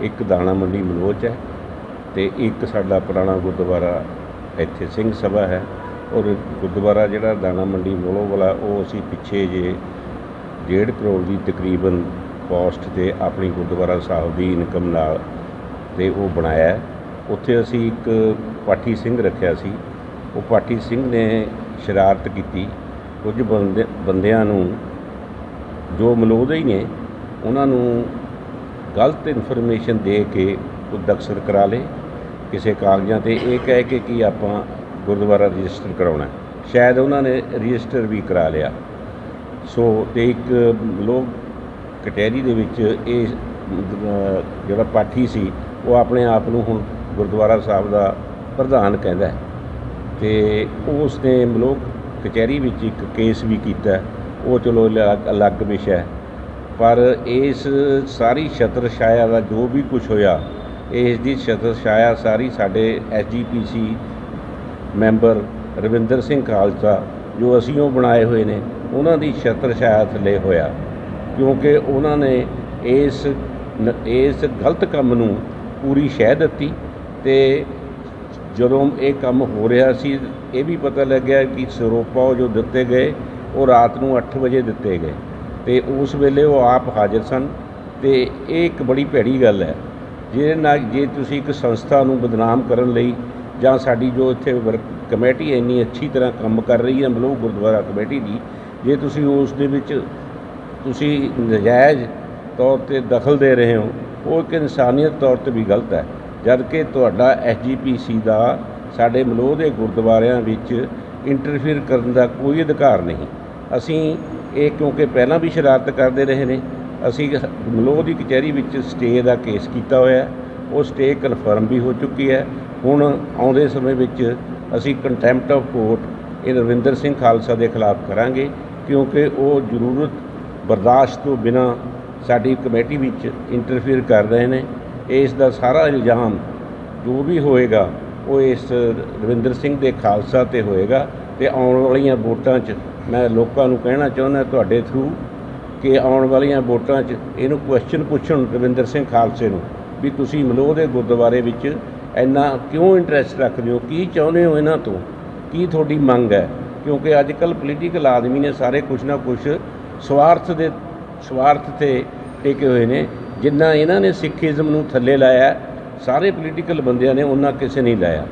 ਇੱਕ ਦਾਣਾ ਮੰਡੀ ਮਲੋਚ ਹੈ ਤੇ ਇੱਕ ਸਾਡਾ ਪੁਰਾਣਾ ਗੁਰਦੁਆਰਾ ਇੱਥੇ ਸਿੰਘ ਸਭਾ ਹੈ ਔਰ ਗੁਰਦੁਆਰਾ ਜਿਹੜਾ ਦਾਣਾ ਮੰਡੀ ਮੋਲੋ ਵਾਲਾ, ਉਹ ਅਸੀਂ ਪਿੱਛੇ ਜੇ ਡੇਢ ਕਰੋੜ ਦੀ ਤਕਰੀਬਨ ਕੋਸਟ ਤੇ ਆਪਣੀ ਗੁਰਦੁਆਰਾ ਸਾਹਿਬ ਦੀ ਇਨਕਮ ਨਾਲ ਤੇ ਉਹ ਬਣਾਇਆ ਉੱਥੇ ਅਸੀਂ ਇੱਕ ਪਾਠੀ ਸਿੰਘ ਰੱਖਿਆ ਸੀ। ਉਹ ਪਾਠੀ ਸਿੰਘ ਨੇ ਸ਼ਰਾਰਤ ਕੀਤੀ। ਕੁਝ ਬੰਦੇ, ਬੰਦਿਆਂ ਨੂੰ ਜੋ ਮਲੋਦੇ ਹੀ ਨੇ, ਉਹਨਾਂ ਨੂੰ ਗਲਤ ਇਨਫੋਰਮੇਸ਼ਨ ਦੇ ਕੇ ਉਹ ਦਖਸਰ ਕਰਾ ਲੇ। ਕਿਸੇ ਕਾਗਜ਼ਾਂ ਤੇ ਇਹ ਕਹਿ ਕੇ ਕਿ ਆਪਾਂ ਗੁਰਦੁਆਰਾ ਰਜਿਸਟਰ ਕਰਾਉਣਾ ਸ਼ਾਇਦ ਉਹਨਾਂ ਨੇ ਰਜਿਸਟਰ ਵੀ ਕਰਾ ਲਿਆ। ਸੋ ਤੇ ਇੱਕ ਲੋਕ ਕਟਹਿਰੀ ਦੇ ਵਿੱਚ ਇਹ ਜਿਹੜਾ ਪਾਠੀ ਸੀ, ਉਹ ਆਪਣੇ ਆਪ ਨੂੰ ਹੁਣ ਗੁਰਦੁਆਰਾ ਸਾਹਿਬ ਦਾ ਪ੍ਰਧਾਨ ਕਹਿੰਦਾ ਹੈ। ਤੇ ਉਸ ਨੇ ਮਲੋਕ ਕਚਹਿਰੀ ਵਿੱਚ ਇੱਕ ਕੇਸ ਵੀ ਕੀਤਾ ਉਹ ਚਲੋ ਅਲੱਗ ਵਿਸ਼ਾ ਹੈ। ਪਰ ਇਸ ਸਾਰੀ ਛਤਰ ਛਾਇਆ ਦਾ ਜੋ ਵੀ ਕੁਝ ਹੋਇਆ ਇਸ ਦੀ ਛਤਰ ਛਾਇਆ ਸਾਰੀ ਸਾਡੇ ਐਸਜੀਪੀਸੀ ਮੈਂਬਰ ਰਵਿੰਦਰ ਸਿੰਘ ਖਾਲਸਾ ਜੋ ਅਸੀਂ ਉਹ ਬਣਾਏ ਹੋਏ ਨੇ, ਉਹਨਾਂ ਦੀ ਛਤਰ ਛਾਇਆ ਥੱਲੇ ਹੋਇਆ। ਕਿਉਂਕਿ ਉਹਨਾਂ ਨੇ ਇਸ ਇਸ ਗਲਤ ਕੰਮ ਨੂੰ ਪੂਰੀ ਸ਼ਹਿ ਦਿੱਤੀ ਤੇ ਜਦੋਂ ਇਹ ਕੰਮ ਹੋ ਰਿਹਾ ਸੀ, ਇਹ ਵੀ ਪਤਾ ਲੱਗਿਆ ਕਿ ਸਰੋਪਾ ਉਹ ਜੋ ਦਿੱਤੇ ਗਏ, ਉਹ ਰਾਤ ਨੂੰ 8 ਵਜੇ ਦਿੱਤੇ ਗਏ। ਤੇ ਉਸ ਵੇਲੇ ਉਹ ਆਪ ਹਾਜ਼ਰ ਸਨ ਤੇ ਇਹ ਇੱਕ ਬੜੀ ਭੈੜੀ ਗੱਲ ਹੈ, ਜਿਹਦੇ ਨਾਲ ਜੇ ਤੁਸੀਂ ਇੱਕ ਸੰਸਥਾ ਨੂੰ ਬਦਨਾਮ ਕਰਨ ਲਈ ਜਾਂ ਸਾਡੀ ਜੋ ਇੱਥੇ ਵਰਕ ਕਮੇਟੀ ਇੰਨੀ ਅੱਛੀ ਤਰ੍ਹਾਂ ਕੰਮ ਕਰ ਰਹੀ ਹੈ ਮਲੋਹ ਗੁਰਦੁਆਰਾ ਕਮੇਟੀ ਦੀ, ਜੇ ਤੁਸੀਂ ਉਸ ਦੇ ਵਿੱਚ ਤੁਸੀਂ ਨਜਾਇਜ਼ ਤੌਰ ਤੇ ਦਖਲ ਦੇ ਰਹੇ ਹੋ, ਉਹ ਇੱਕ ਇਨਸਾਨੀਅਤ ਤੌਰ ਤੇ ਵੀ ਗਲਤ ਹੈ ਜਦ ਕਿ ਤੁਹਾਡਾ ਐਸਜੀਪੀਸੀ ਦਾ ਸਾਡੇ ਮਲੋਹ ਦੇ ਗੁਰਦੁਆਰਿਆਂ ਵਿੱਚ ਇੰਟਰਫੀਅਰ ਕਰਨ ਦਾ ਕੋਈ ਅਧਿਕਾਰ ਨਹੀਂ। ਅਸੀਂ ਇਹ ਕਿਉਂਕਿ ਪਹਿਲਾਂ ਵੀ ਸ਼ਰਾਰਤ ਕਰਦੇ ਰਹੇ ਨੇ, ਅਸੀਂ ਮਲੋਹ ਦੀ ਕਚਹਿਰੀ ਵਿੱਚ ਸਟੇ ਦਾ ਕੇਸ ਕੀਤਾ ਹੋਇਆ ਉਹ ਸਟੇ ਕਨਫਰਮ ਵੀ ਹੋ ਚੁੱਕੀ ਹੈ। ਹੁਣ ਆਉਂਦੇ ਸਮੇਂ ਵਿੱਚ ਅਸੀਂ ਕੰਟੈਂਪਟ ਆਫ ਕੋਰਟ ਇਹ ਰਵਿੰਦਰ ਸਿੰਘ ਖਾਲਸਾ ਦੇ ਖਿਲਾਫ ਕਰਾਂਗੇ, ਕਿਉਂਕਿ ਉਹ ਜ਼ਰੂਰਤ ਬਰਦਾਸ਼ਤ ਤੋਂ ਬਿਨਾ ਸਾਡੀ ਕਮੇਟੀ ਵਿੱਚ ਇੰਟਰਫੀਅਰ ਕਰ ਰਹੇ ਨੇ। ਇਸ ਦਾ ਸਾਰਾ ਇਲਜ਼ਾਮ ਜੋ ਵੀ ਹੋਏਗਾ, ਉਹ ਇਸ ਰਵਿੰਦਰ ਸਿੰਘ ਦੇ ਖਾਲਸਾ ਤੇ ਹੋਏਗਾ। ਤੇ ਆਉਣ ਵਾਲੀਆਂ ਵੋਟਾਂ 'ਚ ਮੈਂ ਲੋਕਾਂ ਨੂੰ ਕਹਿਣਾ ਚਾਹੁੰਦਾ ਤੁਹਾਡੇ ਥਰੂ ਕਿ ਆਉਣ ਵਾਲੀਆਂ ਵੋਟਾਂ 'ਚ ਇਹਨੂੰ ਕੁਐਸਚਨ ਪੁੱਛਣ ਰਵਿੰਦਰ ਸਿੰਘ ਖਾਲਸੇ ਨੂੰ ਵੀ ਤੁਸੀਂ ਮਲੋਹ ਦੇ ਗੁਰਦੁਆਰੇ ਵਿੱਚ ਇੰਨਾ ਕਿਉਂ ਇੰਟਰਸਟ ਰੱਖਦੇ ਹੋ? ਕੀ ਚਾਹੁੰਦੇ ਹੋ ਇਹਨਾਂ ਤੋਂ? ਕੀ ਤੁਹਾਡੀ ਮੰਗ ਹੈ? ਕਿਉਂਕਿ ਅੱਜ ਕੱਲ ਪੋਲੀਟੀਕਲ ਆਦਮੀ ਨੇ ਸਾਰੇ ਕੁਛ ਨਾ ਕੁਛ ਸਵਾਰਥ ਦੇ, ਸਵਾਰਥ ਤੇ ਟੇਕੇ ਹੋਏ ਨੇ। ਜਿੰਨਾ ਇਹਨਾਂ ਨੇ ਸਿੱਖੀਜ਼ਮ ਨੂੰ ਥੱਲੇ ਲਾਇਆ, ਸਾਰੇ ਪੋਲੀਟੀਕਲ ਬੰਦਿਆਂ ਨੇ ਉਹਨਾਂ ਕਿਸੇ ਨਹੀਂ ਲਾਇਆ।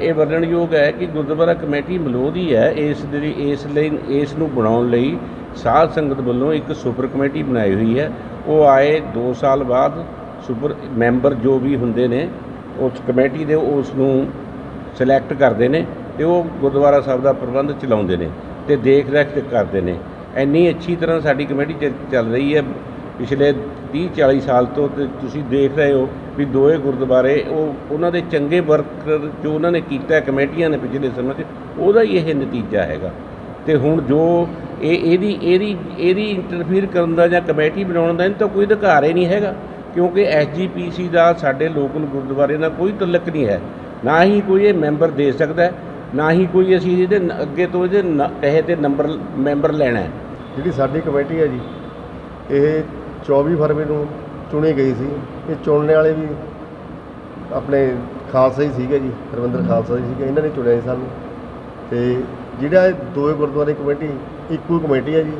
ਇਹ ਵਰਣਨਯੋਗ ਹੈ ਕਿ ਗੁਰਦੁਆਰਾ ਕਮੇਟੀ ਮਲੋਦੀ ਹੈ। ਇਸ ਦੇ ਇਸ ਲਈ ਇਸ ਨੂੰ ਬਣਾਉਣ ਲਈ ਸਾਧ ਸੰਗਤ ਵੱਲੋਂ ਇੱਕ ਸੁਪਰ ਕਮੇਟੀ ਬਣਾਈ ਹੋਈ ਹੈ। ਉਹ ਆਏ 2 ਸਾਲ ਬਾਅਦ ਸੁਪਰ ਮੈਂਬਰ ਜੋ ਵੀ ਹੁੰਦੇ ਨੇ, ਉਸ ਕਮੇਟੀ ਦੇ ਉਸ ਨੂੰ ਸਿਲੈਕਟ ਕਰਦੇ ਨੇ ਤੇ ਉਹ ਗੁਰਦੁਆਰਾ ਸਾਹਿਬ ਦਾ ਪ੍ਰਬੰਧ ਚਲਾਉਂਦੇ ਨੇ ਤੇ ਦੇਖ ਰੇਖ ਕਰਦੇ ਨੇ। ਇੰਨੀ ਅੱਛੀ ਤਰ੍ਹਾਂ ਸਾਡੀ ਕਮੇਟੀ ਚ- ਚੱਲ ਰਹੀ ਹੈ। ਪਿਛਲੇ 30 40 ਸਾਲ ਤੋਂ ਤੇ ਤੁਸੀਂ ਦੇਖ ਰਹੇ ਹੋ ਵੀ ਦੋਏ ਗੁਰਦੁਆਰੇ ਉਹ ਉਹਨਾਂ ਦੇ ਚੰਗੇ ਵਰਕ ਜੋ ਉਹਨਾਂ ਨੇ ਕੀਤਾ, ਕਮੇਟੀਆਂ ਨੇ ਪਿਛਲੇ ਸਮੇਂ 'ਚ ਉਹਦਾ ਹੀ ਇਹ ਨਤੀਜਾ ਹੈਗਾ। ਤੇ ਹੁਣ ਜੋ ਇਹ, ਇਹਦੀ ਇਹਦੀ ਇਹਦੀ ਇੰਟਰਫੀਅਰ ਕਰਨ ਦਾ ਜਾਂ ਕਮੇਟੀ ਬਣਾਉਣ ਦਾ ਇਹਨਾਂ ਤਾਂ ਕੋਈ ਅਧਿਕਾਰ ਹੀ ਨਹੀਂ ਹੈਗਾ, ਕਿਉਂਕਿ ਐਸਜੀਪੀਸੀ ਦਾ ਸਾਡੇ ਲੋਕਲ ਗੁਰਦੁਆਰੇ ਨਾਲ ਕੋਈ ਤਲਕ ਨਹੀਂ ਹੈ। ਨਾ ਹੀ ਕੋਈ ਇਹ ਮੈਂਬਰ ਦੇ ਸਕਦਾ ਨਾ ਹੀ ਕੋਈ ਅਸੀਂ ਇਹਦੇ ਅੱਗੇ ਤੋਂ ਇਹਦੇ ਨ- ਕਹੇ ਤੇ ਨੰਬਰ, ਮੈਂਬਰ ਲੈਣਾ ਹੈ। ਜਿਹੜੀ ਸਾਡੀ ਕਮੇਟੀ ਹੈ ਜੀ, ਇਹ 24 ਫਰਵਰੀ ਨੂੰ ਚੁਣੀ ਗਈ ਸੀ। ਇਹ ਚੁਣਨੇ ਵਾਲੇ ਵੀ ਆਪਣੇ ਖਾਲਸਾ ਹੀ ਸੀਗੇ ਜੀ ਰਵਿੰਦਰ ਖਾਲਸਾ ਜੀ ਸੀਗੇ ਇਹਨਾਂ ਨੇ ਚੁਣਿਆ ਸੀ ਸਾਨੂੰ। ਤੇ ਜਿਹੜਾ ਇਹ ਦੋਏ ਗੁਰਦੁਆਰੇ ਕਮੇਟੀ ਇੱਕੋ ਕਮੇਟੀ ਹੈ ਜੀ।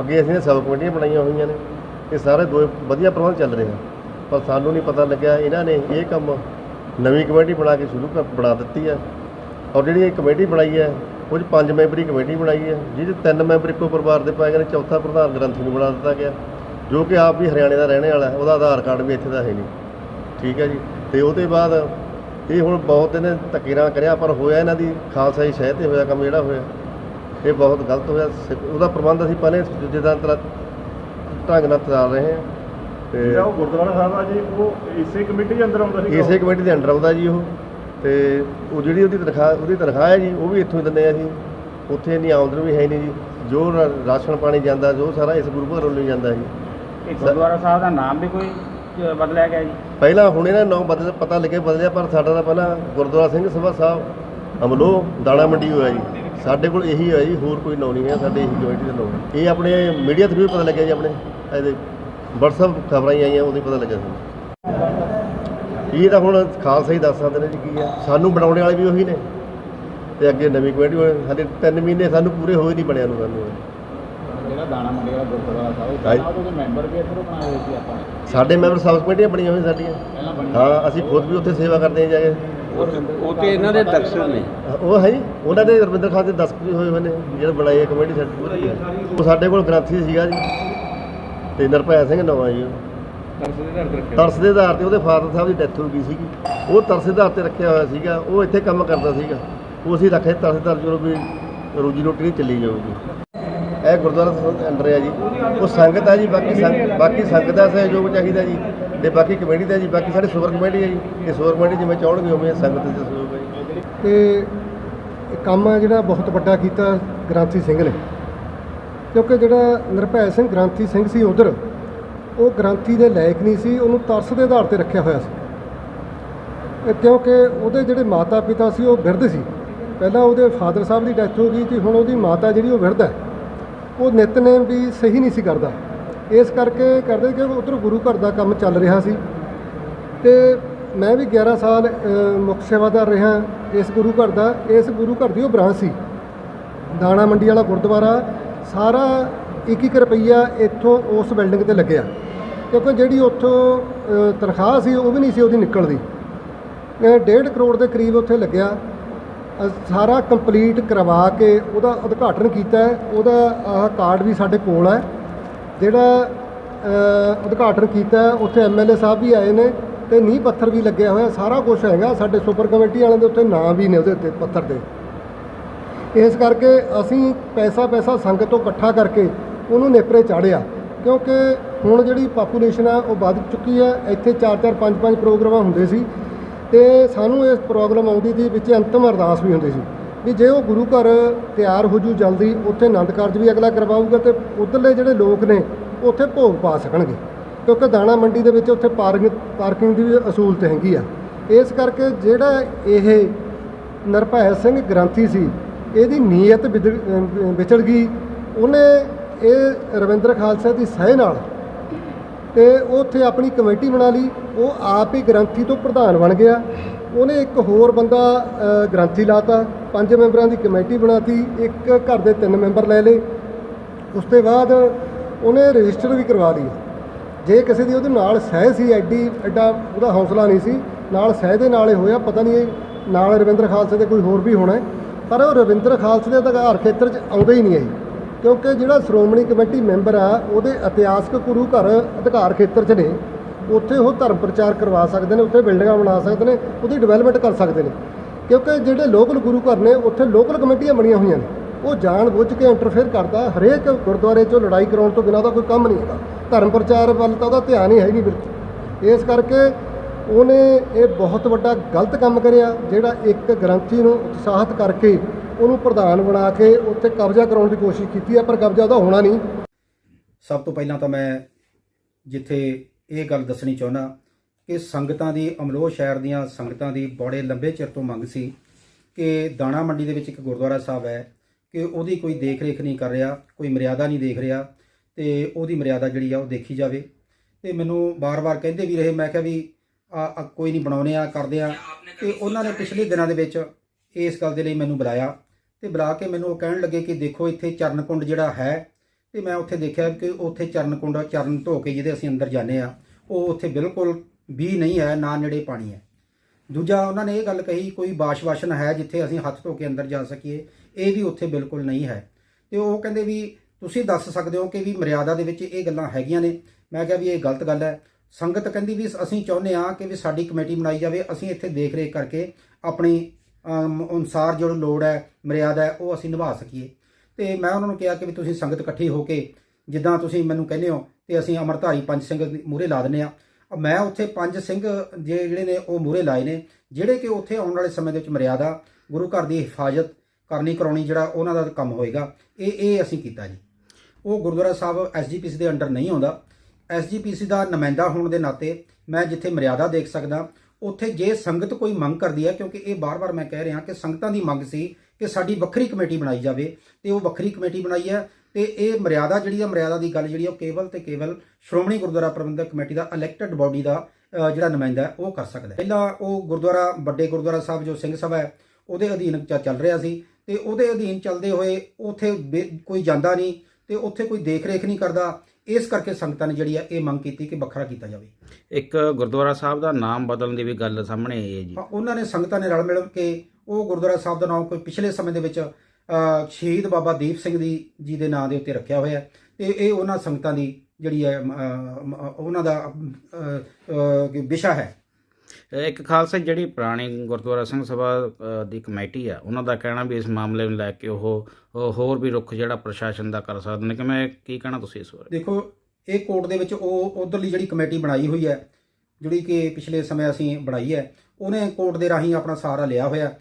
ਅੱਗੇ ਅਸੀਂ ਨੇ ਸਬ ਕਮੇਟੀਆਂ ਬਣਾਈਆਂ ਹੋਈਆਂ ਨੇ। ਇਹ ਸਾਰੇ ਦੋਏ ਵਧੀਆ ਪ੍ਰਬੰਧ ਚੱਲ ਰਹੇ ਆ। ਪਰ ਸਾਨੂੰ ਨਹੀਂ ਪਤਾ ਲੱਗਿਆ ਇਹਨਾਂ ਨੇ ਇਹ ਕੰਮ ਨਵੀਂ ਕਮੇਟੀ ਬਣਾ ਕੇ ਸ਼ੁਰੂ ਕਰ ਬਣਾ ਦਿੱਤੀ ਹੈ ਔਰ ਜਿਹੜੀ ਇਹ ਕਮੇਟੀ ਬਣਾਈ ਹੈ ਉਹ 'ਚ ਪੰਜ ਮੈਂਬਰੀ ਕਮੇਟੀ ਬਣਾਈ ਹੈ ਜਿਹਦੇ ਤਿੰਨ ਮੈਂਬਰ ਇੱਕੋ ਪਰਿਵਾਰ ਦੇ ਪਾਏ ਗਏ ਨੇ ਚੌਥਾ ਪ੍ਰਧਾਨ ਗ੍ਰੰਥੀ ਨੂੰ ਬਣਾ ਦਿੱਤਾ ਗਿਆ। ਜੋ ਕਿ ਆਪ ਵੀ ਹਰਿਆਣੇ ਦਾ ਰਹਿਣੇ ਵਾਲਾ ਉਹਦਾ ਆਧਾਰ ਕਾਰਡ ਵੀ ਇੱਥੇ ਦਾ ਹੈ ਨਹੀਂ। ਠੀਕ ਹੈ ਜੀ। ਤੇ ਉਹਦੇ ਬਾਅਦ ਇਹ ਹੁਣ ਬਹੁਤ ਇਹਨੇ ਨਾਲ ਕਰਿਆ ਪਰ ਹੋਇਆ ਇਹਨਾਂ ਦੀ ਖਾਲਸਾ ਹੀ ਸ਼ਹਿ ਤੇ ਹੋਇਆ ਕੰਮ ਜਿਹੜਾ ਹੋਇਆ ਇਹ ਬਹੁਤ ਗਲਤ ਹੋਇਆ। ਉਹਦਾ ਪ੍ਰਬੰਧ ਅਸੀਂ ਪਹਿਲੇ ਜਿੱਦਾਂ ਤਰ੍ਹਾਂ ਢੰਗ ਨਾਲ ਚੱਲ ਰਹੇ ਹਾਂ। ਤੇ ਜਿਹੜਾ ਉਹ ਗੁਰਦੁਆਰਾ ਸਾਹਿਬ ਆ ਜੀ ਉਹ ਇਸੇ ਕਮੇਟੀ ਦੇ ਅੰਦਰ ਆਉਂਦਾ ਸੀ ਇਸੇ ਕਮੇਟੀ ਦੇ ਅੰਡਰ ਆਉਂਦਾ ਜੀ ਉਹ। ਤੇ ਉਹ ਜਿਹੜੀ ਉਹਦੀ ਤਨਖਾਹ ਉਹਦੀ ਤਨਖਾਹ ਹੈ ਜੀ ਉਹ ਵੀ ਇੱਥੋਂ ਹੀ ਦਿੰਦੇ ਆ ਅਸੀਂ ਉੱਥੇ ਇੰਨੀ ਆਮਦਨ ਵੀ ਹੈ ਨਹੀਂ ਜੀ। ਜੋ ਰਾਸ਼ਨ ਪਾਣੀ ਜਾਂਦਾ ਜੋ ਸਾਰਾ ਇਸ ਗੁਰੂ ਘਰ ਹੀ ਜਾਂਦਾ ਜੀ। ਇਹ ਗੁਰਦੁਆਰਾ ਸਾਹਿਬ ਦਾ ਨਾਮ ਵੀ ਕੋਈ ਅ, ਬਦਲਿਆ ਗਿਆ ਜੀ? ਪਹਿਲਾਂ ਹੁਣ ਇਹਨਾਂ ਨਾਮ ਬਦਲ ਪਤਾ ਲੱਗੇ ਬਦਲਿਆ ਪਰ ਸਾਡਾ ਤਾਂ ਪਹਿਲਾਂ ਗੁਰਦੁਆਰਾ ਸਿੰਘ ਸਭਾ ਸਾਹਿਬ ਅਮਲੋ ਦਾਣਾ ਮੰਡੀ ਹੋਇਆ ਜੀ। ਸਾਡੇ ਕੋਲ ਇਹੀ ਹੈ ਜੀ ਹੋਰ ਕੋਈ ਨਾਂ ਨਹੀਂ ਹੈ ਸਾਡੇ ਇਹੀ ਕਮੇਟੀ ਦਾ ਨਾਮ ਇਹ ਆਪਣੇ ਮੀਡੀਆ ਥਰੂ ਪਤਾ ਲੱਗਿਆ ਜੀ ਆਪਣੇ ਇਹਦੇ WhatsApp ਖਬਰਾਂ ਹੀ ਆਈਆਂ ਉਦੋਂ ਹੀ ਪਤਾ ਲੱਗਿਆ ਸੀ ਇਹ ਤਾਂ ਹੁਣ ਖਾਲਸਾ ਹੀ ਦੱਸ ਸਕਦੇ ਨੇ ਜੀ ਕੀ ਹੈ ਸਾਨੂੰ ਬਣਾਉਣੇ ਵਾਲੇ ਵੀ ਉਹੀ ਨੇ। ਤੇ ਅੱਗੇ ਨਵੀਂ ਕਮੇਟੀ ਹੋਣੀ ਸਾਡੇ 3 ਮਹੀਨੇ ਸਾਨੂੰ ਪੂਰੇ ਹੋਏ ਨਹੀਂ ਬਣਿਆ ਨੂੰ ਸਾਨੂੰ। ਜਿਹੜਾ ਦਾਣਾ ਮੰਡੀ ਵਾਲਾ ਗੁਰਦੁਆਰਾ ਸਾਹਿਬ ਹਾਂਜੀ। ਸਾਹਿਬ ਉਹਦੇ ਮੈਂਬਰ ਵੀ ਇੱਧਰੋਂ ਬਣਾਏ ਹੋਏ ਸੀ ਆਪਾਂ। ਨੇ ਸਾਡੇ ਮੈਂਬਰ ਸਬ ਕਮੇਟੀਆਂ ਬਣੀਆਂ ਹੋਈਆਂ ਸਾਡੀਆਂ। ਪਹਿਲਾਂ ਬਣੀ ਹਾਂ ਅਸੀਂ ਖੁਦ ਵੀ ਉੱਥੇ ਸੇਵਾ ਕਰਦੇ ਹਾਂ ਜਾ ਕੇ। ਉਹ ਤੇ ਇਹਨਾਂ ਦੇ ਦਕਸ਼ਰ ਨੇ। ਉਹ ਹੈ ਜੀ ਉਹਨਾਂ ਦੇ ਰਵਿੰਦਰ ਖਾਨ ਦੇ ਦਸ ਵੀ ਹੋਏ ਹੋਏ ਨੇ ਜਿਹੜੇ ਬਣਾਈ ਹੈ ਕਮੇਟੀ ਸਾਡੀ ਪੂਰੀ ਹੈ। ਉਹ ਸਾਡੇ ਕੋਲ ਗ੍ਰੰਥੀ ਸੀਗਾ ਜੀ। ਤੇ ਨਿਰਭੈ ਸਿੰਘ ਨਵਾਂ ਜੀ ਉਹ। ਤਰਸ ਦੇ ਆਧਾਰ ਤੇ ਉਹਦੇ ਫਾਦਰ ਸਾਹਿਬ ਦੀ ਡੈਥ ਹੋ ਗਈ ਸੀਗੀ। ਉਹ ਤਰਸ ਦੇ ਆਧਾਰ ਤੇ ਰੱਖਿਆ ਹੋਇਆ ਸੀਗਾ। ਉਹ ਇੱਥੇ ਕੰਮ ਕਰਦਾ ਸੀਗਾ। ਉਹ ਅਸੀਂ ਰੱਖੇ ਤਰਸ ਦੇ ਆਧਾਰ ਚਲੋ ਵੀ ਰੋਜੀ ਰੋਟੀ ਨਹੀਂ ਚੱਲੀ ਜਾਊਗੀ। ਇਹ ਗੁਰਦੁਆਰਾ ਸਾਹਿਬ ਦੇ ਅੰਡਰ ਹੈ ਜੀ। ਉਹ ਸੰਗਤ ਹੈ ਜੀ, ਬਾਕੀ ਸੰਗ, ਬਾਕੀ ਸੰਗਤ ਦਾ ਸਹਿਯੋਗ ਚਾਹੀਦਾ ਜੀ। ਤੇ ਬਾਕੀ ਕਮੇਟੀ ਦਾ ਜੀ, ਬਾਕੀ ਸਾਡੇ ਸੁਵਰ ਕਮੇਟੀ ਹੈ ਜੀ। ਇਹ ਸੁਵਰ ਕਮੇਟੀ ਜਿਵੇਂ ਚਾਹਣਗੇ ਉਵੇਂ ਸੰਗਤ ਦੇ ਸਹਿਯੋਗ ਹੈ ਜੀ। ਤੇ ਇਹ ਕੰਮ ਹੈ ਜਿਹੜਾ ਬਹੁਤ ਵੱਡਾ ਕੀਤਾ ਗ੍ਰਾਂਥੀ ਸਿੰਘ ਨੇ। ਕਿਉਂਕਿ ਜਿਹੜਾ ਨਿਰਭੈ ਸਿੰਘ ਗ੍ਰਾਂਥੀ ਸਿੰਘ ਸੀ ਉਧਰ, ਉਹ ਗ੍ਰਾਂਥੀ ਦੇ ਲਾਇਕ ਨਹੀਂ ਸੀ, ਉਹਨੂੰ ਤਰਸ ਦੇ ਆਧਾਰ ਤੇ ਰੱਖਿਆ ਹੋਇਆ ਸੀ। ਇਹ ਕਿਉਂਕਿ ਉਹਦੇ ਜਿਹੜੇ ਮਾਤਾ ਪਿਤਾ ਸੀ, ਉਹ ਬਿਰਧ ਸੀ। ਪਹਿਲਾਂ ਉਹਦੇ ਫਾਦਰ ਸਾਹਿਬ ਦੀ ਡੈਥ ਹੋ ਗਈ ਤੇ ਹੁਣ ਉਹਦੀ ਮਾਤਾ ਜਿਹੜੀ, ਉਹ ਬਿਰਧ ਹੈ। ਉਹ ਨਿਤਨੇਮ ਵੀ ਸਹੀ ਨਹੀਂ ਸੀ ਕਰਦਾ। ਇਸ ਕਰਕੇ ਕਰਦੇ ਕਿ ਉਧਰ ਗੁਰੂ ਘਰ ਦਾ ਕੰਮ ਚੱਲ ਰਿਹਾ ਸੀ। ਤੇ ਮੈਂ ਵੀ 11 ਸਾਲ ਮੁੱਖ ਸੇਵਾਦਾਰ ਰਿਹਾ ਇਸ ਗੁਰੂ ਘਰ ਦਾ। ਇਸ ਗੁਰੂ ਘਰ ਦੀ ਉਹ ਬ੍ਰਾਂਚ ਸੀ। ਦਾਣਾ ਮੰਡੀ ਵਾਲਾ ਗੁਰਦੁਆਰਾ, ਸਾਰਾ ਇੱਕ ਇੱਕ ਰੁਪਈਆ ਇੱਥੋਂ ਉਸ ਬਿਲਡਿੰਗ ਤੇ ਲੱਗਿਆ। ਕਿਉਂਕਿ ਜਿਹੜੀ ਉੱਥੋਂ ਤਨਖਾਹ ਸੀ, ਉਹ ਵੀ ਨਹੀਂ ਸੀ ਉਹਦੀ ਨਿਕਲਦੀ। ਇਹ ਡੇਢ ਕਰੋੜ ਦੇ ਕਰੀਬ ਉੱਥੇ ਲੱਗਿਆ। ਸਾਰਾ ਕੰਪਲੀਟ ਕਰਵਾ ਕੇ ਉਹਦਾ ਉਦਘਾਟਨ ਕੀਤਾ ਹੈ। ਉਹਦਾ ਆਹ ਕਾਰਡ ਵੀ ਸਾਡੇ ਕੋਲ ਹੈ। ਜਿਹੜਾ ਉਦਘਾਟਨ ਕੀਤਾ ਹੈ, ਉੱਥੇ ਐਮਐਲਏ ਸਾਹਿਬ ਵੀ ਆਏ ਨੇ ਤੇ ਨੀਂਹ ਪੱਥਰ ਵੀ ਲੱਗਿਆ ਹੋਇਆ। ਸਾਰਾ ਕੁਝ ਹੈਗਾ। ਸਾਡੇ ਸੁਪਰ ਕਮੇਟੀ ਵਾਲਿਆਂ ਦੇ ਉੱਤੇ ਨਾਂ ਵੀ ਨੇ ਉਹਦੇ ਉੱਤੇ ਪੱਥਰ ਦੇ। ਇਸ ਕਰਕੇ ਅਸੀਂ ਪੈਸਾ ਪੈਸਾ ਸੰਗਤ ਤੋਂ ਇਕੱਠਾ ਕਰਕੇ ਉਹਨੂੰ ਨੇਪਰੇ ਚਾੜਿਆ। ਕਿਉਂਕਿ ਹੁਣ ਜਿਹੜੀ ਪਾਪੂਲੇਸ਼ਨ ਆ ਉਹ ਵੱਧ ਚੁੱਕੀ ਹੈ। ਇੱਥੇ 4-4 5-5 ਪ੍ਰੋਗਰਾਮ ਹੁੰਦੇ ਸੀ। ਤੇ ਸਾਨੂੰ ਇਸ ਪ੍ਰੋਗਰਾਮ ਆਉਂਦੀ ਸੀ ਵਿੱਚ ਅੰਤਮ ਅਰਦਾਸ ਵੀ ਹੁੰਦੀ ਸੀ ਵੀ ਜੇ ਉਹ ਗੁਰੂ ਘਰ ਤਿਆਰ ਹੋ ਜੂ ਜਲਦੀ, ਉੱਥੇ ਆਨੰਦ ਕਾਰਜ ਵੀ ਅਗਲਾ ਕਰਵਾਊਗਾ ਤੇ ਉਧਰਲੇ ਜਿਹੜੇ ਲੋਕ ਨੇ, ਉੱਥੇ ਭੋਗ ਪਾ ਸਕਣਗੇ। ਕਿਉਂਕਿ ਦਾਣਾ ਮੰਡੀ ਦੇ ਵਿੱਚ ਉੱਥੇ ਪਾਰਕਿੰਗ ਪਾਰਕਿੰਗ ਦੀ ਵੀ ਅਸੂਲਤ ਹੈਗੀ ਆ। ਇਸ ਕਰਕੇ ਜਿਹੜਾ ਇਹ ਨਿਰਭੈ ਸਿੰਘ ਗ੍ਰੰਥੀ ਸੀ, ਇਹਦੀ ਨੀਅਤ ਵਿਦੜ- ਅਹ ਵਿਚੜ ਗਈ। ਉਹਨੇ ਇਹ ਰਵਿੰਦਰ ਖਾਲਸਾ ਦੀ ਸਹਿ ਨਾਲ ਤੇ ਉਹ ਉੱਥੇ ਆਪਣੀ ਕਮੇਟੀ ਬਣਾ ਲਈ। ਉਹ ਆਪ ਹੀ ਗ੍ਰੰਥੀ ਤੋਂ ਪ੍ਰਧਾਨ ਬਣ ਗਿਆ। ਉਹਨੇ ਇੱਕ ਹੋਰ ਬੰਦਾ ਅ, ਗ੍ਰੰਥੀ ਲਾਤਾ। ਪੰਜ ਮੈਂਬਰਾਂ ਦੀ ਕਮੇਟੀ ਬਣਾਤੀ। ਇੱਕ ਘਰ ਦੇ ਤਿੰਨ ਮੈਂਬਰ ਲੈ ਲਏ। ਉਸ ਤੋਂ ਬਾਅਦ ਉਹਨੇ ਰਜਿਸਟਰ ਵੀ ਕਰਵਾ ਲਈ। ਜੇ ਕਿਸੇ ਦੀ ਉਹਦੇ ਨਾਲ ਸਹਿ ਸੀ ਐਡੀ ਐਡਾ ਉਹਦਾ ਹੌਸਲਾ ਨਹੀਂ ਸੀ ਨਾਲ ਸਹਿ ਦੇ ਨਾਲ ਹੀ ਹੋਇਆ ਪਤਾ ਨਹੀਂ ਇਹ ਨਾਲ ਰਵਿੰਦਰ ਖਾਲਸੇ ਦੇ ਕੋਈ ਹੋਰ ਵੀ ਹੋਣਾ ਪਰ ਉਹ ਰਵਿੰਦਰ ਖਾਲਸੇ ਦੇ ਅਧਿਕਾਰ ਖੇਤਰ 'ਚ ਆਉਂਦਾ ਹੀ ਨਹੀਂ ਹੈ। ਕਿਉਂਕਿ ਜਿਹੜਾ ਸ਼੍ਰੋਮਣੀ ਕਮੇਟੀ ਮੈਂਬਰ ਆ, ਉਹਦੇ ਇਤਿਹਾਸਕ ਗੁਰੂ ਘਰ ਅਧਿਕਾਰ ਖੇਤਰ 'ਚ ਨੇ। ਉੱਥੇ ਉਹ ਧਰਮ ਪ੍ਰਚਾਰ ਕਰਵਾ ਸਕਦੇ ਨੇ, ਉੱਥੇ ਬਿਲਡਿੰਗਾਂ ਬਣਾ ਸਕਦੇ ਨੇ, ਉਹਦੀ ਡਿਵੈਲਪਮੈਂਟ ਕਰ ਸਕਦੇ ਨੇ। ਕਿਉਂਕਿ ਜਿਹੜੇ ਲੋਕਲ ਗੁਰੂ ਘਰ ਨੇ, ਉੱਥੇ ਲੋਕਲ ਕਮੇਟੀਆਂ ਬਣੀਆਂ ਹੋਈਆਂ ਨੇ। ਉਹ ਜਾਣ ਬੁੱਝ ਕੇ ਇੰਟਰਫੇਅਰ ਕਰਦਾ, ਹਰੇਕ ਗੁਰਦੁਆਰੇ 'ਚੋਂ ਲੜਾਈ ਕਰਾਉਣ ਤੋਂ ਬਿਨਾਂ ਦਾ ਕੋਈ ਕੰਮ ਨਹੀਂ ਹੈਗਾ। ਧਰਮ ਪ੍ਰਚਾਰ ਵੱਲ ਤਾਂ ਉਹਦਾ ਧਿਆਨ ਹੀ ਹੈ ਨਹੀਂ ਬਿਲਕੁਲ। ਇਸ ਕਰਕੇ ਉਹਨੇ ਇਹ ਬਹੁਤ ਵੱਡਾ ਗਲਤ ਕੰਮ ਕਰਿਆ, ਜਿਹੜਾ ਇੱਕ ਗ੍ਰੰਥੀ ਨੂੰ ਉਤਸ਼ਾਹਿਤ ਕਰਕੇ ਉਹਨੂੰ ਪ੍ਰਧਾਨ ਬਣਾ ਕੇ ਉੱਥੇ ਕਬਜ਼ਾ ਕਰਾਉਣ ਦੀ ਕੋਸ਼ਿਸ਼ ਕੀਤੀ ਹੈ, ਪਰ ਕਬਜ਼ਾ ਉਹਦਾ ਹੋਣਾ ਨਹੀਂ। ਸਭ ਤੋਂ ਪਹਿਲਾਂ ਤਾਂ ਮੈਂ ਜਿੱਥੇ ਇਹ ਗੱਲ ਦੱਸਣੀ ਚਾਹੁੰਦਾ ਕਿ ਸੰਗਤਾਂ ਦੀ ਅਮਲੋਹ ਸ਼ਹਿਰ ਦੀਆਂ ਸੰਗਤਾਂ ਦੀ ਬੜੇ ਲੰਬੇ ਚਿਰ ਤੋਂ ਮੰਗ ਸੀ ਕਿ ਦਾਣਾ ਮੰਡੀ ਦੇ ਵਿੱਚ ਇੱਕ ਗੁਰਦੁਆਰਾ ਸਾਹਿਬ ਹੈ ਕਿ ਉਹਦੀ ਕੋਈ ਦੇਖ ਰੇਖ ਨਹੀਂ ਕਰ ਰਿਹਾ, ਕੋਈ ਮਰਿਆਦਾ ਨਹੀਂ ਦੇਖ ਰਿਹਾ ਤੇ ਉਹਦੀ ਮਰਿਆਦਾ ਜਿਹੜੀ ਆ ਉਹ ਦੇਖੀ ਜਾਵੇ। ਤੇ ਮੈਨੂੰ ਬਾਰ-ਬਾਰ ਕਹਿੰਦੇ ਵੀ ਰਹੇ, ਮੈਂ ਕਿਹਾ ਵੀ ਆ ਕੋਈ ਨਹੀਂ ਬਣਾਉਨੇ ਆ, ਕਰਦੇ ਆ। ਤੇ ਉਹਨਾਂ ਨੇ ਪਿਛਲੇ ਦਿਨਾਂ ਦੇ ਵਿੱਚ ਇਸ ਗੱਲ ਦੇ ਲਈ ਮੈਨੂੰ ਬੁਲਾਇਆ। ਤੇ ਬੁਲਾ ਕੇ ਮੈਨੂੰ ਉਹ ਕਹਿਣ ਲੱਗੇ ਕਿ ਦੇਖੋ ਇੱਥੇ ਚਰਨ ਕੁੰਡ ਜਿਹੜਾ ਹੈ, ਤੇ ਮੈਂ ਉੱਥੇ ਦੇਖਿਆ ਕਿ ਉੱਥੇ ਚਰਨ ਕੁੰਡ ਚਰਨ ਧੋ ਕੇ ਜਿਹਦੇ ਅਸੀਂ ਅੰਦਰ ਜਾਂਦੇ ਆ ਉਹ ਉੱਥੇ ਬਿਲਕੁਲ ਵੀ ਨਹੀਂ ਹੈ, ਨਾ ਨੇੜੇ ਪਾਣੀ ਹੈ। ਦੂਜਾ ਉਹਨਾਂ ਨੇ ਇਹ ਗੱਲ ਕਹੀ, ਕੋਈ ਬਾਸ਼-ਵਾਸ਼ਨ ਹੈ ਜਿੱਥੇ ਅਸੀਂ ਹੱਥ ਧੋ ਕੇ ਅੰਦਰ ਜਾ ਸਕੀਏ, ਇਹ ਵੀ ਉੱਥੇ ਬਿਲਕੁਲ ਨਹੀਂ ਹੈ। ਤੇ ਉਹ ਕਹਿੰਦੇ ਵੀ ਤੁਸੀਂ ਦੱਸ ਸਕਦੇ ਹੋ ਕਿ ਵੀ ਮਰਿਆਦਾ ਦੇ ਵਿੱਚ ਇਹ ਗੱਲਾਂ ਹੈਗੀਆਂ ਨੇ। ਮੈਂ ਕਿਹਾ ਵੀ ਇਹ ਗਲਤ ਗੱਲ ਹੈ। ਸੰਗਤ ਕਹਿੰਦੀ ਵੀ ਅਸੀਂ ਚਾਹੁੰਦੇ ਆ ਕਿ ਵੀ ਸਾਡੀ ਕਮੇਟੀ ਬਣਾਈ ਜਾਵੇ, ਅਸੀਂ ਇੱਥੇ ਦੇਖ ਰੇਖ ਕਰਕੇ ਆਪਣੀ ਅਨੁਸਾਰ ਜੋ ਲੋੜ ਹੈ, ਮਰਿਆਦਾ ਹੈ, ਉਹ ਅਸੀਂ ਨਿਭਾ ਸਕੀਏ। ਤੇ ਮੈਂ ਉਹਨਾਂ ਨੂੰ ਕਿਹਾ ਕਿ ਵੀ ਤੁਸੀਂ ਸੰਗਤ ਇਕੱਠੀ ਹੋ ਕੇ ਜਿੱਦਾਂ ਤੁਸੀਂ ਮੈਨੂੰ ਕਹਿੰਦੇ ਹੋ, ਤੇ ਅਸੀਂ ਅਮਰਧਾਰੀ ਪੰਜ ਸਿੰਘ ਮੂਰੇ ਲਾ ਦਿੰਨੇ ਆ ਮੈਂ ਉੱਥੇ ਪੰਜ ਸਿੰਘ ਜੇ ਜਿਹੜੇ ਨੇ, ਉਹ ਮੂਰੇ ਲਾਏ ਨੇ, ਜਿਹੜੇ ਕਿ ਉੱਥੇ ਆਉਣ ਵਾਲੇ ਸਮੇਂ ਦੇ ਵਿੱਚ ਮਰਿਆਦਾ, ਗੁਰੂ ਘਰ ਦੀ ਹਿਫਾਜ਼ਤ ਕਰਨੀ, ਕਰਾਉਣੀ ਜਿਹੜਾ ਉਹਨਾਂ ਦਾ ਕੰਮ ਹੋਏਗਾ, ਇਹ ਇਹ ਅਸੀਂ ਕੀਤਾ ਜੀ। ਉਹ ਗੁਰਦੁਆਰਾ ਸਾਹਿਬ ਐਸਜੀਪੀਸੀ ਦੇ ਅੰਡਰ ਨਹੀਂ ਆਉਂਦਾ। ਐਸਜੀਪੀਸੀ ਦਾ ਨੁਮਾਇੰਦਾ ਹੋਣ ਦੇ ਨਾਤੇ ਮੈਂ ਜਿੱਥੇ ਮਰਿਆਦਾ ਦੇਖ ਸਕਦਾ ਉੱਥੇ ਜੇ ਸੰਗਤ ਕੋਈ ਮੰਗ ਕਰਦੀ ਹੈ, ਕਿਉਂਕਿ ਇਹ ਬਾਰ-ਬਾਰ ਮੈਂ ਕਹਿ ਰਿਹਾ ਕਿ ਸੰਗਤਾਂ ਦੀ ਮੰਗ ਸੀ ਕਿ ਸਾਡੀ ਵੱਖਰੀ ਕਮੇਟੀ ਬਣਾਈ ਜਾਵੇ, ਤੇ ਉਹ ਵੱਖਰੀ ਕਮੇਟੀ ਬਣਾਈ ਹੈ, ਤੇ ਇਹ ਮਰਿਆਦਾ ਜਿਹੜੀ ਆ, ਮਰਿਆਦਾ ਦੀ ਗੱਲ ਜਿਹੜੀ ਆ, ਉਹ ਕੇਵਲ ਤੇ ਕੇਵਲ ਸ਼੍ਰੋਮਣੀ ਗੁਰਦੁਆਰਾ ਪ੍ਰਬੰਧਕ ਕਮੇਟੀ ਦਾ ਇਲੈਕਟਡ ਬਾਡੀ ਦਾ ਜਿਹੜਾ ਨੁਮਾਇੰਦਾ ਉਹ ਕਰ ਸਕਦਾ ਪਹਿਲਾਂ ਉਹ ਗੁਰਦੁਆਰਾ, ਵੱਡੇ ਗੁਰਦੁਆਰਾ ਸਾਹਿਬ ਜੋ ਸਿੰਘ ਸਭਾ ਹੈ, ਉਹਦੇ ਅਧੀਨ ਚ ਚੱਲ ਰਿਹਾ ਸੀ, ਤੇ ਉਹਦੇ ਅਧੀਨ ਚੱਲਦੇ ਹੋਏ ਉੱਥੇ ਬੇ- ਕੋਈ ਜਾਂਦਾ ਨਹੀਂ ਤੇ ਉੱਥੇ ਕੋਈ ਦੇਖ ਰੇਖ ਨਹੀਂ ਕਰਦਾ। ਇਸ ਕਰਕੇ ਸੰਗਤਾਂ ਨੇ ਜਿਹੜੀ ਆ ਇਹ ਮੰਗ ਕੀਤੀ ਕਿ ਵੱਖਰਾ ਕੀਤਾ ਜਾਵੇ। ਇੱਕ ਗੁਰਦੁਆਰਾ ਸਾਹਿਬ ਦਾ ਨਾਮ ਬਦਲਣ ਦੀ ਵੀ ਗੱਲ ਸਾਹਮਣੇ ਆਈ ਹੈ ਜੀ। ਹਾਂ, ਉਹਨਾਂ ਨੇ ਸੰਗਤਾਂ ਨੇ ਰਲ ਮਿਲ ਕੇ ਉਹ ਗੁਰਦੁਆਰਾ ਸਾਹਿਬ ਦਾ ਨਾਮ ਕੋਈ ਪਿਛਲੇ ਸਮੇਂ ਦੇ ਵਿੱਚ ਅ, ਸ਼ਹੀਦ ਬਾਬਾ ਦੀਪ ਸਿੰਘ ਦੀ ਜੀ ਦੇ ਨਾਂ ਦੇ ਉੱਤੇ ਰੱਖਿਆ ਹੋਇਆ ਹੈ। ਤੇ ਇਹ ਉਹਨਾਂ ਸੰਗਤਾਂ ਦੀ ਜਿਹੜੀ ਹੈ ਅ, ਮ, ਉਹਨਾਂ ਦਾ ਅ, ਅ, ਵਿਸ਼ਾ ਹੈ। ਇੱਕ ਖਾਲਸਾ ਜਿਹੜੀ ਪੁਰਾਣੀ ਗੁਰਦੁਆਰਾ ਸਿੰਘ ਸਭਾ ਦੀ ਕਮੇਟੀ ਆ, ਉਹਨਾਂ ਦਾ ਕਹਿਣਾ ਵੀ ਇਸ ਮਾਮਲੇ ਨੂੰ ਲੈ ਕੇ ਉਹ ਉਹ ਹੋਰ ਵੀ ਰੁਖ ਜਿਹੜਾ ਪ੍ਰਸ਼ਾਸਨ ਦਾ ਕਰ ਸਕਦੇ ਨੇ, ਕਿ ਮੈਂ ਕੀ ਕਹਿਣਾ ਤੁਸੀਂ ਇਸ ਬਾਰੇ? ਦੇਖੋ, ਇਹ ਕੋਰਟ ਦੇ ਵਿੱਚ ਉਹ ਉਧਰਲੀ ਜਿਹੜੀ ਕਮੇਟੀ ਬਣਾਈ ਹੋਈ ਹੈ, ਜਿਹੜੀ ਕਿ ਪਿਛਲੇ ਸਮੇਂ ਅਸੀਂ ਬਣਾਈ ਹੈ, ਉਹਨੇ ਕੋਰਟ ਦੇ ਰਾਹੀਂ ਆਪਣਾ ਸਹਾਰਾ ਲਿਆ ਹੋਇਆ।